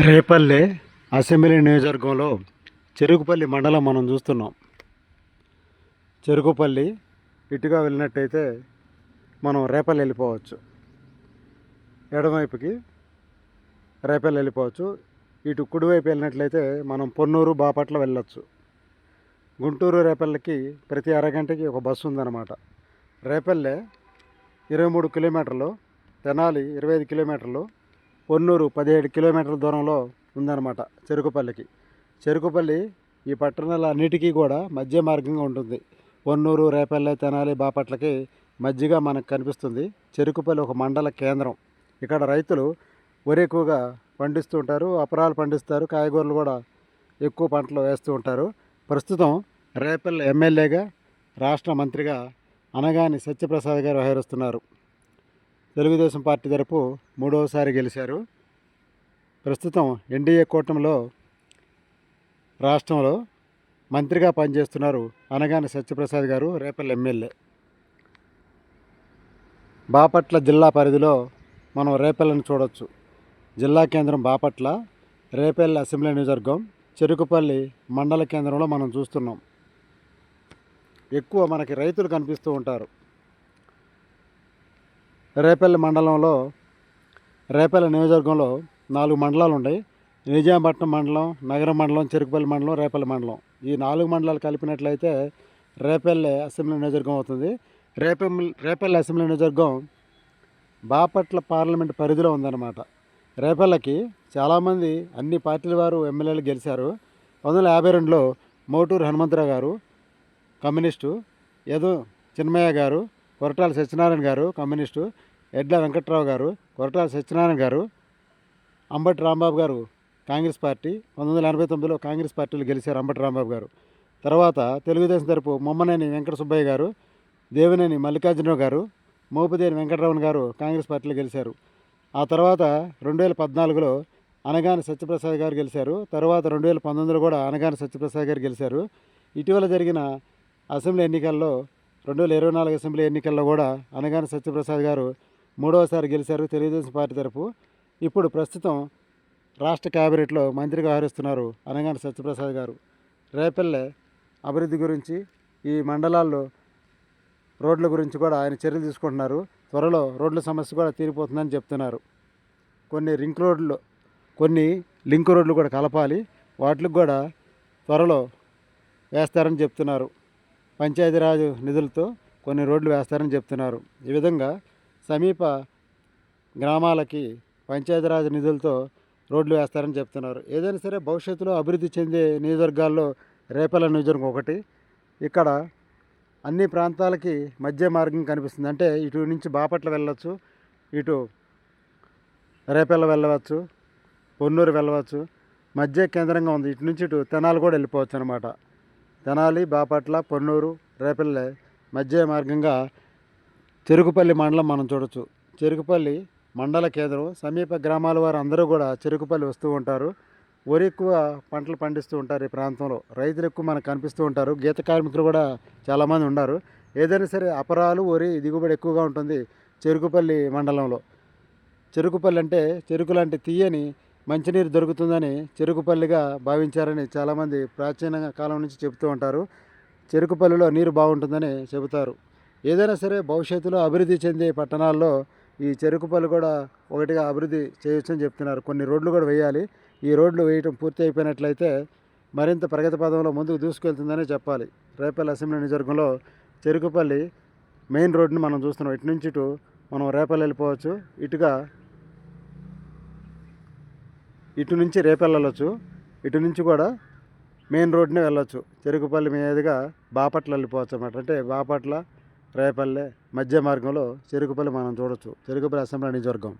Repalle assembly నియోజకవర్గంలో చెరుకుపల్లి మండలం మనం చూస్తున్నాం. చెరుకుపల్లి ఇటుగా వెళ్ళినట్టయితే మనం రేపల్లి వెళ్ళిపోవచ్చు. ఎడమవైపుకి రేపల్లి వెళ్ళిపోవచ్చు. ఇటు కుడివైపు వెళ్ళినట్లయితే మనం పొన్నూరు బాపట్ల వెళ్ళొచ్చు. గుంటూరు రేపల్లికి ప్రతి అరగంటకి ఒక బస్సు ఉందన్నమాట. రేపల్లె ఇరవై మూడు కిలోమీటర్లు తెనాలి ఇరవై ఐదు కిలోమీటర్లు పొన్నూరు పదిహేడు కిలోమీటర్ల దూరంలో ఉందన్నమాట చెరుకుపల్లికి. చెరుకుపల్లి ఈ పట్టణాల అన్నిటికీ కూడా మధ్య మార్గంగా ఉంటుంది. పొన్నూరు రేపల్లె తెనాలి బాపట్లకి మధ్యగా మనకు కనిపిస్తుంది చెరుకుపల్లి ఒక మండల కేంద్రం. ఇక్కడ రైతులు వరి ఎక్కువగా పండిస్తూ ఉంటారు అపరాలు పండిస్తారు కాయగూరలు కూడా ఎక్కువ పంటలు వేస్తూ ఉంటారు. ప్రస్తుతం రేపల్లె ఎమ్మెల్యేగా రాష్ట్ర మంత్రిగా అనగాని సత్యప్రసాద్ గారు వ్యవహరిస్తున్నారు. తెలుగుదేశం పార్టీ తరపు మూడవసారి గెలిచారు. ప్రస్తుతం ఎన్డీఏ కూటమిలో రాష్ట్రంలో మంత్రిగా పనిచేస్తున్నారు అనగాని సత్యప్రసాద్ గారు రేపల్లి ఎమ్మెల్యే. బాపట్ల జిల్లా పరిధిలో మనం రేపల్లిని చూడొచ్చు. జిల్లా కేంద్రం బాపట్ల రేపల్లి అసెంబ్లీ నియోజకవర్గం చెరుకుపల్లి మండల కేంద్రంలో మనం చూస్తున్నాం. ఎక్కువ మనకి రైతులు కనిపిస్తూ ఉంటారు. రేపల్లి మండలంలో రేపల్లి నియోజకవర్గంలో నాలుగు మండలాలు ఉన్నాయి. నిజాంపట్నం మండలం నగర మండలం చెరుకుపల్లి మండలం రేపల్లి మండలం. ఈ నాలుగు మండలాలు కలిపినట్లయితే రేపల్లి అసెంబ్లీ నియోజకవర్గం అవుతుంది. రేపల్లి రేపల్లి అసెంబ్లీ నియోజకవర్గం బాపట్ల పార్లమెంట్ పరిధిలో ఉందన్నమాట. రేపల్లకి చాలామంది అన్ని పార్టీల వారు ఎమ్మెల్యేలు గెలిచారు. పంతొమ్మిది వందల యాభై రెండులో మోటూరు హనుమంతరావు గారు కమ్యూనిస్టు యదు చిన్మయ్య గారు కొరటాల సత్యనారాయణ గారు కమ్యూనిస్టు ఎడ్ల వెంకట్రావు గారు కొరటాల సత్యనారాయణ గారు అంబటి రాంబాబు గారు కాంగ్రెస్ పార్టీ పంతొమ్మిది వందల ఎనభై తొమ్మిదిలో కాంగ్రెస్ పార్టీలు గెలిచారు అంబటి రాంబాబు గారు. తర్వాత తెలుగుదేశం తరపు మొమ్మనేని వెంకట సుబ్బయ్య గారు దేవినేని మల్లికార్జునరావు గారు మోపుదేని వెంకటరమణ గారు కాంగ్రెస్ పార్టీలో గెలిచారు. ఆ తర్వాత రెండు వేల పద్నాలుగులో అనగాని సత్యప్రసాద్ గారు గెలిచారు. తర్వాత రెండు వేల పంతొమ్మిదిలో కూడా అనగాని సత్యప్రసాద్ గారు గెలిచారు. ఇటీవల జరిగిన అసెంబ్లీ ఎన్నికల్లో రెండు వేల ఇరవై నాలుగు అసెంబ్లీ ఎన్నికల్లో కూడా అనగాని సత్యప్రసాద్ గారు మూడవసారి గెలిచారు తెలుగుదేశం పార్టీ తరపు. ఇప్పుడు ప్రస్తుతం రాష్ట్ర క్యాబినెట్లో మంత్రిగా వ్యవహరిస్తున్నారు అనగాని సత్యప్రసాద్ గారు. రేపల్లె అభివృద్ధి గురించి ఈ మండలాల్లో రోడ్ల గురించి కూడా ఆయన చర్యలు తీసుకుంటున్నారు. త్వరలో రోడ్ల సమస్య కూడా తీరిపోతుందని చెప్తున్నారు. కొన్ని రింక్ రోడ్లు కొన్ని లింక్ రోడ్లు కూడా కలపాలి. వాటికి కూడా త్వరలో వేస్తారని చెప్తున్నారు. పంచాయతీరాజ్ నిధులతో కొన్ని రోడ్లు వేస్తారని చెప్తున్నారు. ఈ విధంగా సమీప గ్రామాలకి పంచాయతీరాజ్ నిధులతో రోడ్లు వేస్తారని చెప్తున్నారు. ఏదైనా సరే భవిష్యత్తులో అభివృద్ధి చెందే నియోజకవర్గాల్లో రేపల్ల నియోజకవర్గం ఒకటి. ఇక్కడ అన్ని ప్రాంతాలకి మధ్య మార్గం కనిపిస్తుంది. అంటే ఇటు నుంచి బాపట్ల వెళ్ళవచ్చు ఇటు రేపల్ల వెళ్ళవచ్చు పొన్నూరు వెళ్ళవచ్చు. మధ్య కేంద్రంగా ఉంది. ఇటు నుంచి ఇటు తెనాలు కూడా వెళ్ళిపోవచ్చు అనమాట తెనాలి బాపట్ల పొన్నూరు రేపల్లె మధ్య మార్గంగా చెరుకుపల్లి మండలం మనం చూడొచ్చు. చెరుకుపల్లి మండల కేంద్రం. సమీప గ్రామాల వారు అందరూ కూడా చెరుకుపల్లి వస్తూ ఉంటారు. వరి ఎక్కువ పంటలు పండిస్తూ ఉంటారు ఈ ప్రాంతంలో. రైతులు ఎక్కువ మనకు కనిపిస్తూ ఉంటారు. గీత కార్మికులు కూడా చాలామంది ఉన్నారు. ఏదైనా సరే అపరాలు వరి దిగుబడి ఎక్కువగా ఉంటుంది చెరుకుపల్లి మండలంలో. చెరుకుపల్లి అంటే చెరుకు లాంటి తీయని మంచినీరు దొరుకుతుందని చెరుకుపల్లిగా భావించారని చాలామంది ప్రాచీన కాలం నుంచి చెబుతూ ఉంటారు. చెరుకుపల్లిలో నీరు బాగుంటుందని చెబుతారు. ఏదైనా సరే భవిష్యత్తులో అభివృద్ధి చెందే పట్టణాల్లో ఈ చెరుకుపల్లి కూడా ఒకటిగా అభివృద్ధి చేయొచ్చని చెప్తున్నారు. కొన్ని రోడ్లు కూడా వేయాలి. ఈ రోడ్లు వేయటం పూర్తి అయిపోయినట్లయితే మరింత ప్రగతి పదంలో ముందుకు దూసుకెళ్తుందని చెప్పాలి. రేపల్లి అసెంబ్లీ నియోజకవర్గంలో చెరుకుపల్లి మెయిన్ రోడ్ని మనం చూస్తున్నాం. ఇటు నుంచి ఇటు మనం రేపల్లి వెళ్ళిపోవచ్చు. ఇటుగా ఇటు నుంచి రేపల్లి వెళ్ళొచ్చు. ఇటు నుంచి కూడా మెయిన్ రోడ్నే వెళ్ళొచ్చు. చెరుకుపల్లి మీదుగా బాపట్ల వెళ్ళిపోవచ్చు అన్నమాట అంటే బాపట్ల రేపల్లె మధ్య మార్గంలో చెరుకుపల్లి మనం చూడొచ్చు. చెరుకుపల్లి అసెంబ్లీ నియోజకవర్గం.